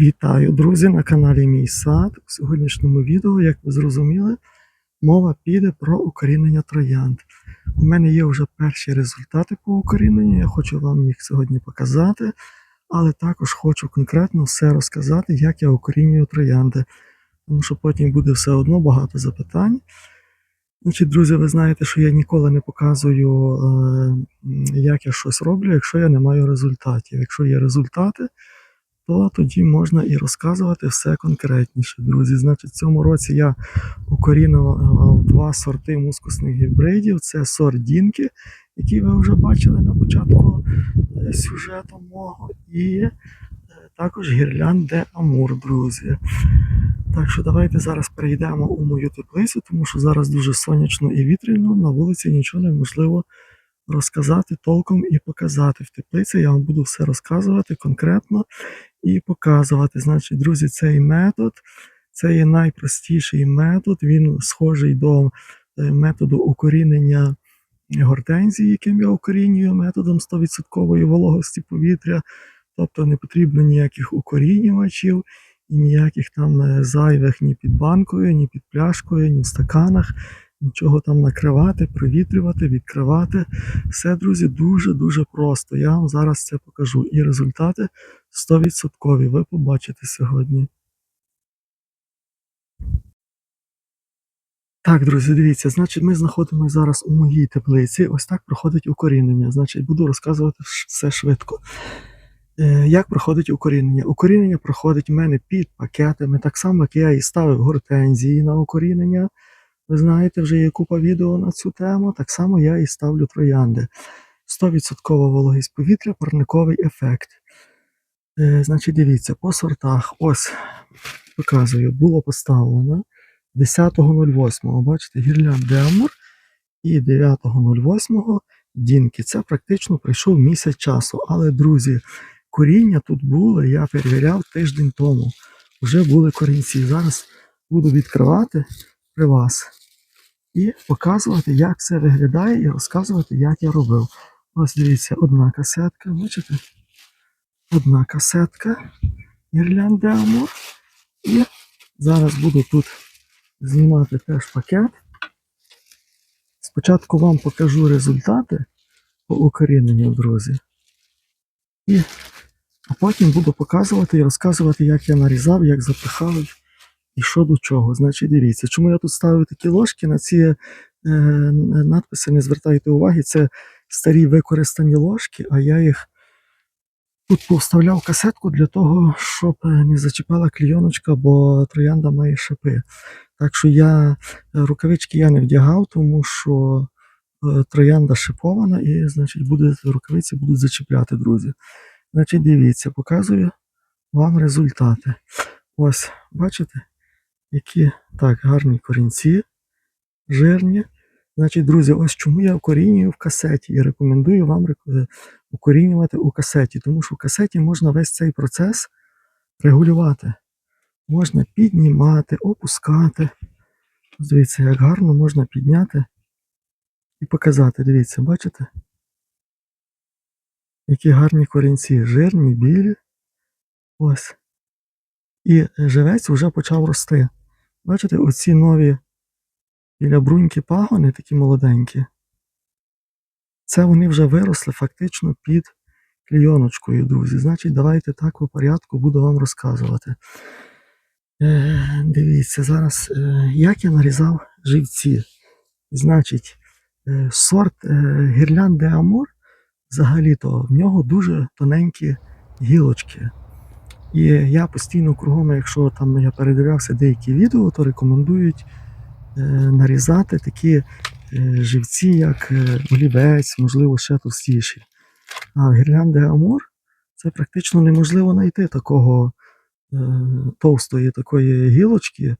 Вітаю, друзі, на каналі Мій Сад. У сьогоднішньому відео, як ви зрозуміли, мова піде про укорінення троянд. У мене є вже перші результати по укоріненню, я хочу вам їх сьогодні показати, але також хочу конкретно все розказати, як я укорінюю троянди, тому що потім буде все одно багато запитань. Значить, друзі, ви знаєте, що я ніколи не показую, е, як я щось роблю, якщо я не маю результатів. Якщо є результати, то тоді можна і розказувати все конкретніше, друзі. Значить, в цьому році я укорінував два сорти мускусних гібридів. Це сорт Дінки, який ви вже бачили на початку е, сюжету мого, і е, також гірлянд де Амур, друзі. Так що давайте зараз перейдемо у мою теплицю, тому що зараз дуже сонячно і вітряно, на вулиці нічого неможливо розказати толком і показати. В теплиці я вам буду все розказувати конкретно і показувати. Значить, друзі, цей метод це є найпростіший метод. Він схожий до е, методу укорінення гортензії, яким я укорінюю методом 100% вологості повітря. Тобто не потрібно ніяких укорінювачів і ніяких там е, зайвих ні під банкою, ні під пляшкою, ні в стаканах. Нічого там накривати, провітрювати, відкривати. Все, друзі, дуже-дуже просто. Я вам зараз це покажу. І результати 100% ви побачите сьогодні. Так, друзі, дивіться, значить, ми знаходимося зараз у моїй теплиці. Ось так проходить укорінення. Значить, буду розказувати все швидко. Е, як проходить укорінення? Укорінення проходить в мене під пакетами, так само, як я і ставив гортензії на укорінення. Ви знаєте, вже є купа відео на цю тему. Так само я і ставлю троянди. 100% вологість повітря, парниковий ефект. Е, значить, дивіться, по сортах. Ось показую, було поставлено 10.08. Бачите, гірлянд де і 9.08 Дінки. Це практично пройшов місяць часу. Але, друзі, коріння тут були, я перевіряв тиждень тому. Вже були корінці. Зараз буду відкривати при вас і показувати, як це виглядає, і розказувати, як я робив. Ось дивіться, одна касетка, бачите? Одна касетка гірлянди Амур. І зараз буду тут знімати теж пакет. Спочатку вам покажу результати по укоріненню, друзі. І, а потім буду показувати і розказувати, як я нарізав, як запихав і що до чого. Значить, дивіться, чому я тут ставив такі ложки на ці е, надписи, не звертайте уваги, це старі використані ложки, а я їх тут повставляв касетку для того, щоб е, не зачіпала клійоночка, бо троянда має шипи. Так що я е, рукавички я не вдягав, тому що е, троянда шипована, і, значить, буде, рукавиці будуть зачіпляти, друзі. Значить, дивіться, показую вам результати. Ось, бачите, які так гарні корінці, жирні. Значить, друзі, ось чому я укорінюю в касеті і рекомендую вам е, укорінювати у касеті, тому що в касеті можна весь цей процес регулювати. Можна піднімати, опускати. Дивіться, як гарно можна підняти і показати. Дивіться, бачите? Які гарні корінці, жирні, білі. Ось. І живець вже почав рости. Бачите, оці нові біля бруньки пагони, такі молоденькі. Це вони вже виросли фактично під клійоночкою, друзі. Значить, давайте так по порядку буду вам розказувати. Е, дивіться, зараз, е, як я нарізав живці. Значить, е, сорт е, гірлянд де Амур, взагалі-то в нього дуже тоненькі гілочки. І я постійно кругом, якщо там я передивлявся деякі відео, то рекомендують е, нарізати такі е, живці, як е, олівець, можливо, ще товстіші. А гірлянди Амур це практично неможливо знайти такого е, товстої такої гілочки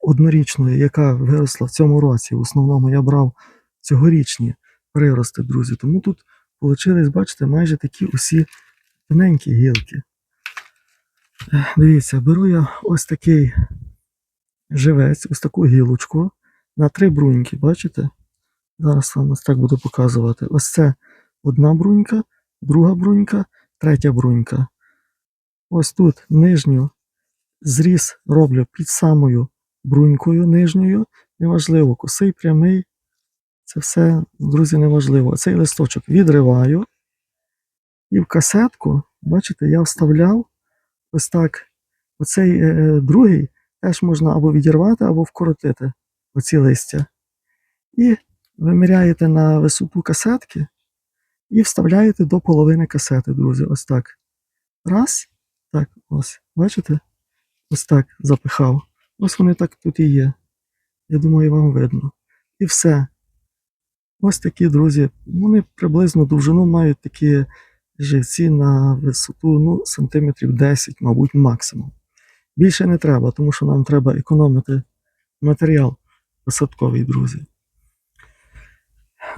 однорічної, яка виросла в цьому році. В основному я брав цьогорічні прирости, друзі. Тому тут вийшли, бачите, майже такі усі тоненькі гілки. Дивіться, беру я ось такий живець, ось таку гілочку на три бруньки, бачите? Зараз вам ось так буду показувати. Ось це одна брунька, друга брунька, третя брунька. Ось тут нижню зріз роблю під самою брунькою нижньою. Неважливо, косий, прямий. Це все, друзі, неважливо. Цей листочок відриваю. І в касетку, бачите, я вставляв ось так. Оцей е, другий теж можна або відірвати, або вкоротити оці листя. І виміряєте на висоту касетки і вставляєте до половини касети, друзі. Ось так. Раз. Так, ось. Бачите? Ось так запихав. Ось вони так тут і є. Я думаю, вам видно. І все. Ось такі, друзі, вони приблизно довжину мають такі живці на висоту ну, сантиметрів 10, мабуть, максимум. Більше не треба, тому що нам треба економити матеріал посадковий, друзі.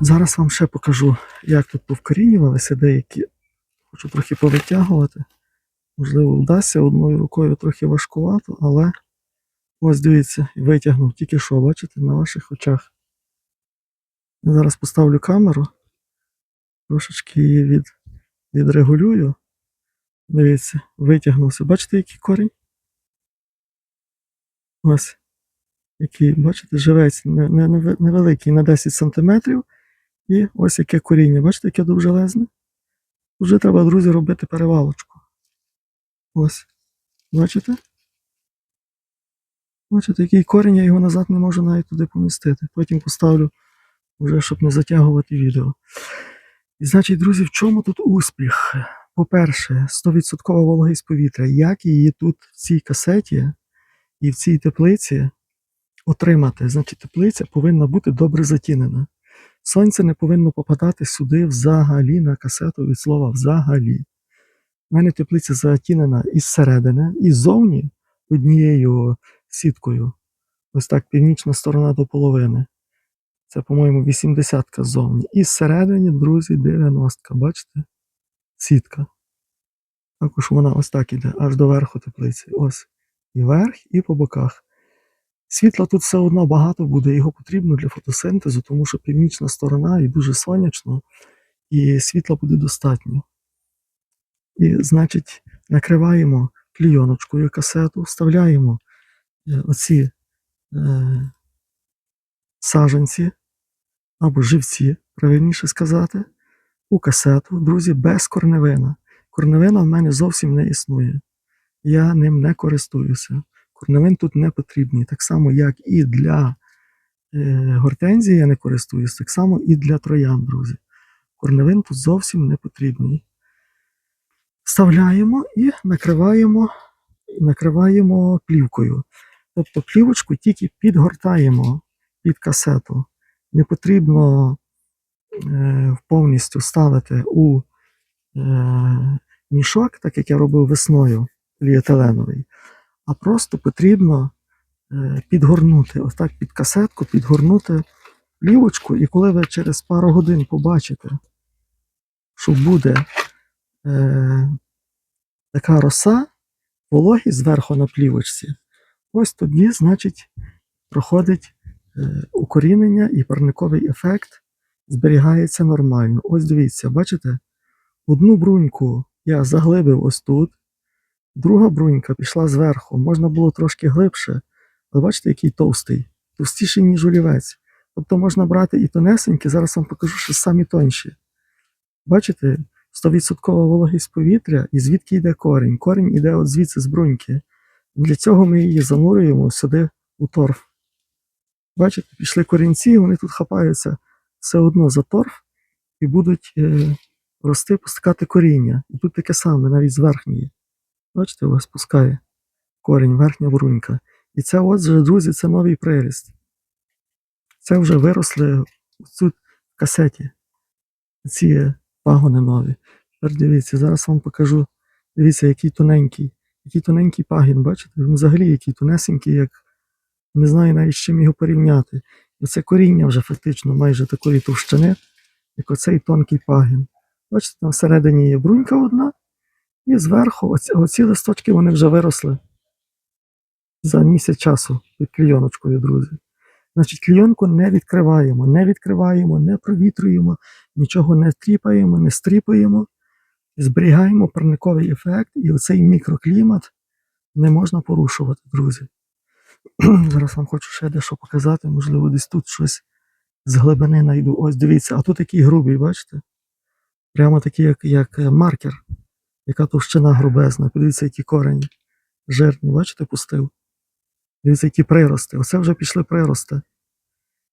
Зараз вам ще покажу, як тут повкорінювалися деякі. Хочу трохи повитягувати. Можливо, вдасться одною рукою трохи важкувато, але ось дивіться, витягнув тільки що, бачите, на ваших очах. Я зараз поставлю камеру, трошечки її від, відрегулюю. Дивіться, витягнувся. Бачите, який корінь? Ось. Який, бачите, живець не- не- не- невеликий на 10 см. І ось яке коріння. Бачите, яке довжелезне? Вже треба, друзі, робити перевалочку. Ось. Бачите? Бачите, який корінь, я його назад не можу навіть туди помістити. Потім поставлю, вже щоб не затягувати відео. І значить, друзі, в чому тут успіх? По-перше, 100% вологість повітря. Як її тут в цій касеті і в цій теплиці отримати? Значить, теплиця повинна бути добре затінена. Сонце не повинно попадати сюди взагалі на касету від слова взагалі. У мене теплиця затінена із середини, і ззовні однією сіткою. Ось так, північна сторона до половини. Це, по-моєму, 80-ка ззовні. І зсередині, друзі, 90-ка. Бачите? Сітка. Також вона ось так іде, аж до верху теплиці. Ось. І верх, і по боках. Світла тут все одно багато буде, його потрібно для фотосинтезу, тому що північна сторона і дуже сонячно, і світла буде достатньо. І, значить, накриваємо клійоночкою касету, вставляємо е, оці е, саженці або живці, правильніше сказати, у касету, друзі, без корневина. Корневина в мене зовсім не існує. Я ним не користуюся. Корневин тут не потрібний. Так само, як і для е, гортензії я не користуюся, так само і для троян, друзі. Корневин тут зовсім не потрібний. Вставляємо і накриваємо, накриваємо плівкою. Тобто плівочку тільки підгортаємо під касету. Не потрібно е, повністю ставити у е, мішок, так як я робив весною поліетиленовий, а просто потрібно е, підгорнути, ось так під касетку, підгорнути плівочку, і коли ви через пару годин побачите, що буде така роса, вологість зверху на плівочці, ось тоді, значить, проходить укорінення і парниковий ефект зберігається нормально. Ось дивіться, бачите? Одну бруньку я заглибив ось тут, друга брунька пішла зверху. Можна було трошки глибше, але бачите, який товстий, товстіший, ніж олівець. Тобто можна брати і тонесенькі, зараз вам покажу, що самі тонші. Бачите, 100% вологість повітря, і звідки йде корінь? Корінь іде от звідси з бруньки. Для цього ми її занурюємо сюди у торф. Бачите, пішли корінці, вони тут хапаються все одно за торф і будуть е, рости, пускати коріння. І тут таке саме, навіть з верхньої. Бачите, ось пускає корінь, верхня брунька. І це от же, друзі, це новий приріст. Це вже виросли тут в касеті. Ці пагони нові. Тепер дивіться, зараз вам покажу. Дивіться, який тоненький. Який тоненький пагін, бачите? Він взагалі який тонесенький, як не знаю навіть з чим його порівняти. І це коріння вже фактично майже такої товщини, як оцей тонкий пагін. Бачите, там всередині є брунька одна, і зверху оці, оці листочки вони вже виросли за місяць часу під клійоночкою, друзі. Значить, клійонку не відкриваємо, не відкриваємо, не провітрюємо, нічого не тріпаємо, не стріпаємо. Зберігаємо парниковий ефект, і оцей мікроклімат не можна порушувати, друзі. Зараз вам хочу ще дещо показати. Можливо, десь тут щось з глибини знайду. Ось дивіться, а тут такий грубий, бачите? Прямо такий, як, як е, маркер, яка товщина грубезна. Подивіться, які корені. Жирні, бачите, пустив. Дивіться, які прирости. Оце вже пішли прирости.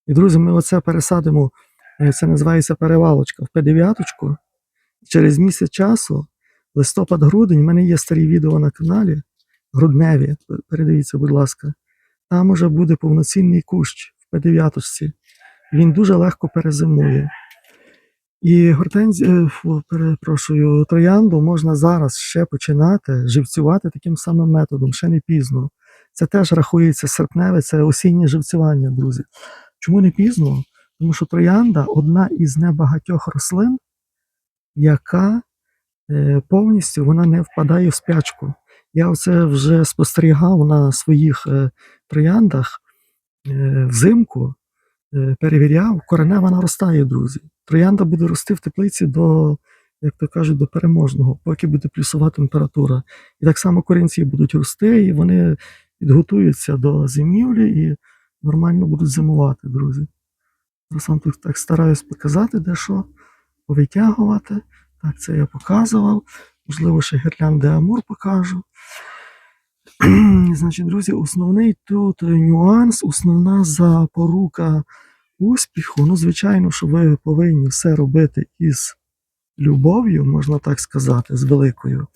І, друзі, ми оце пересадимо. е, Це називається перевалочка в П9. Через місяць часу, листопад-грудень, в мене є старі відео на каналі. Грудневі. Передивіться, будь ласка. Там уже буде повноцінний кущ в П9. Він дуже легко перезимує. І гортензі, е, перепрошую, троянду можна зараз ще починати живцювати таким самим методом, ще не пізно. Це теж рахується серпневе, це осіннє живцювання, друзі. Чому не пізно? Тому що троянда одна із небагатьох рослин, яка е, повністю вона не впадає в спячку. Я це вже спостерігав на своїх е, трояндах е, взимку, е, перевіряв, коренева наростає, друзі. Троянда буде рости в теплиці до, як то кажуть, до переможного, поки буде плюсова температура. І так само корінці будуть рости, і вони підготуються до зимівлі і нормально будуть зимувати, друзі. Зараз вам тут так стараюсь показати, де що повитягувати. Так, це я показував. Можливо, ще гірлянди Амур покажу. Значить, друзі, основний тут нюанс, основна запорука успіху. Ну, звичайно, що ви повинні все робити із любов'ю, можна так сказати, з великою.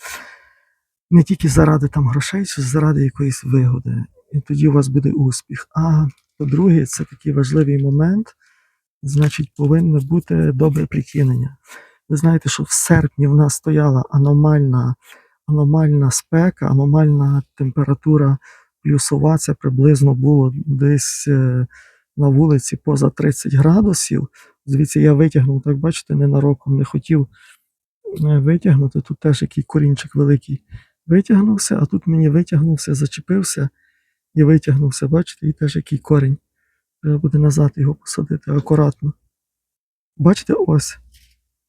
Не тільки заради там грошей, чи заради якоїсь вигоди. І тоді у вас буде успіх. А по-друге, це такий важливий момент. Значить, повинне бути добре прикинення. Ви знаєте, що в серпні в нас стояла аномальна, аномальна спека, аномальна температура плюсова. Це приблизно було десь е, на вулиці поза 30 градусів. Звідси я витягнув, так бачите, ненароком не хотів е, витягнути. Тут теж який корінчик великий витягнувся, а тут мені витягнувся, зачепився і витягнувся. Бачите, і теж який корінь. Треба буде назад його посадити акуратно. Бачите, ось.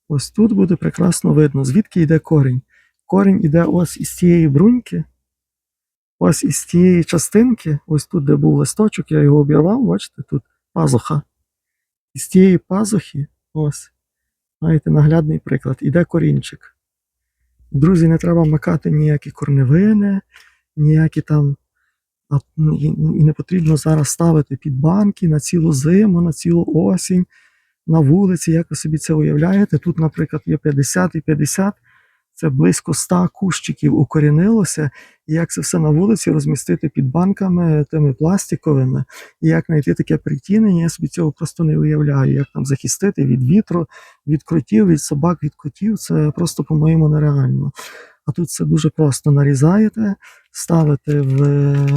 Ось тут буде прекрасно видно, звідки йде корінь. Корінь йде ось із цієї бруньки, ось із цієї частинки, ось тут, де був листочок, я його обірвав, бачите, тут пазуха. Із цієї пазухи, ось, маєте наглядний приклад, іде корінчик. Друзі, не треба макати ніякі корневини, ніякі там. Ну, і не потрібно зараз ставити під банки на цілу зиму, на цілу осінь, на вулиці, як ви собі це уявляєте. Тут, наприклад, є 50 і 50, це близько 100 кущиків укорінилося. І як це все на вулиці розмістити під банками тими пластиковими, і як знайти таке притінення, я собі цього просто не уявляю. Як там захистити від вітру, від кротів, від собак, від котів. Це просто, по-моєму, нереально. А тут це дуже просто нарізаєте, ставите в е,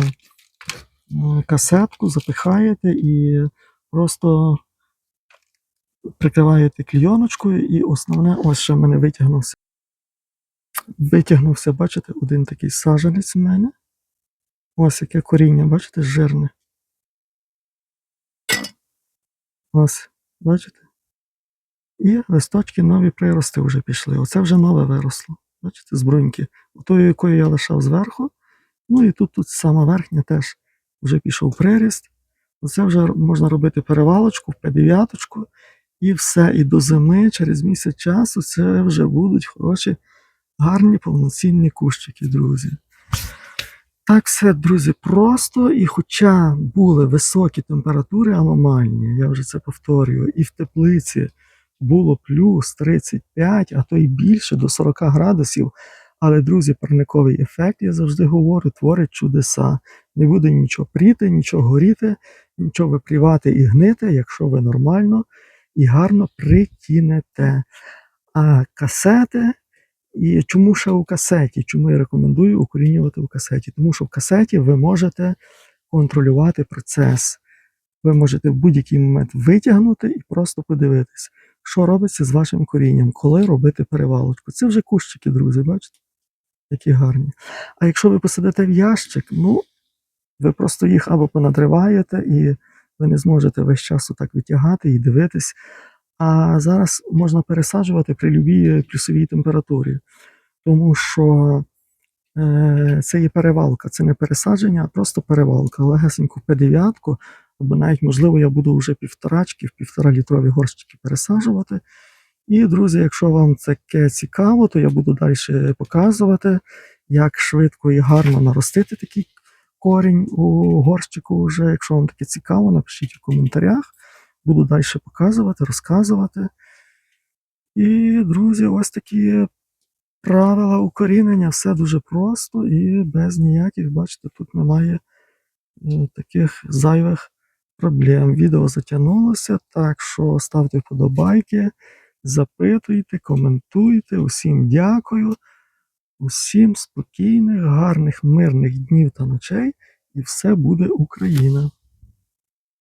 касетку, запихаєте і просто прикриваєте клійоночкою, і основне, ось ще мене витягнувся. Витягнувся, бачите, один такий саженець в мене. Ось яке коріння, бачите, жирне. Ось, бачите? І листочки нові прирости вже пішли. Оце вже нове виросло. Бачите, з. Отою, якою я лишав зверху. Ну і тут, тут сама верхня теж вже пішов приріст. Оце вже можна робити перевалочку в П9, і все. І до зими, через місяць часу, це вже будуть хороші, гарні повноцінні кущики, друзі. Так все, друзі, просто. І хоча були високі температури аномальні, я вже це повторюю, і в теплиці було плюс 35, а то й більше до 40 градусів. Але, друзі, парниковий ефект, я завжди говорю, творить чудеса. Не буде нічого пріти, нічого горіти, нічого випрівати і гнити, якщо ви нормально і гарно притінете. А касети, і чому ще у касеті? Чому я рекомендую укорінювати у касеті? Тому що в касеті ви можете контролювати процес. Ви можете в будь-який момент витягнути і просто подивитись, що робиться з вашим корінням, коли робити перевалочку. Це вже кущики, друзі, бачите? Які гарні. А якщо ви посадите в ящик, ну, ви просто їх або понадриваєте, і ви не зможете весь час так витягати і дивитись. А зараз можна пересаджувати при любій плюсовій температурі, тому що е, це є перевалка, це не пересадження, а просто перевалка. Легесеньку П9, або навіть, можливо, я буду вже півторачки, в півтора літрові горщики пересаджувати. І, друзі, якщо вам таке цікаво, то я буду далі показувати, як швидко і гарно наростити такий корінь у горщику вже. Якщо вам таке цікаво, напишіть у коментарях. Буду далі показувати, розказувати. І, друзі, ось такі правила укорінення. Все дуже просто і без ніяких, бачите, тут немає е, таких зайвих проблем. Відео затягнулося, так що ставте вподобайки, запитуйте, коментуйте. Усім дякую. Усім спокійних, гарних, мирних днів та ночей, і все буде Україна!